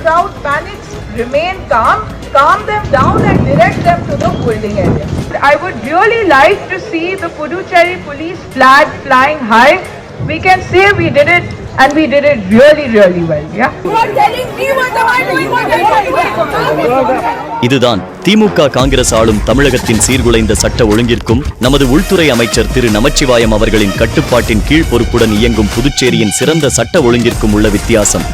crowd panics, remain calm, calm them down and direct them to the holding area. I would really like to see the Puducherry police flag flying high. We can say we did it and we did it really, really well. Yeah. இதுதான் திமுக காங்கிரஸ் ஆளும் தமிழகத்தின் சீர்குலைந்த சட்ட ஒழுங்கிற்கும் நமது உள்துறை அமைச்சர் திரு நமச்சிவாயம் அவர்களின் கட்டுப்பாட்டின் கீழ் பொறுப்புடன் இயங்கும் புதுச்சேரியின் சிறந்த சட்ட ஒழுங்கிற்கும் உள்ள வித்தியாசம்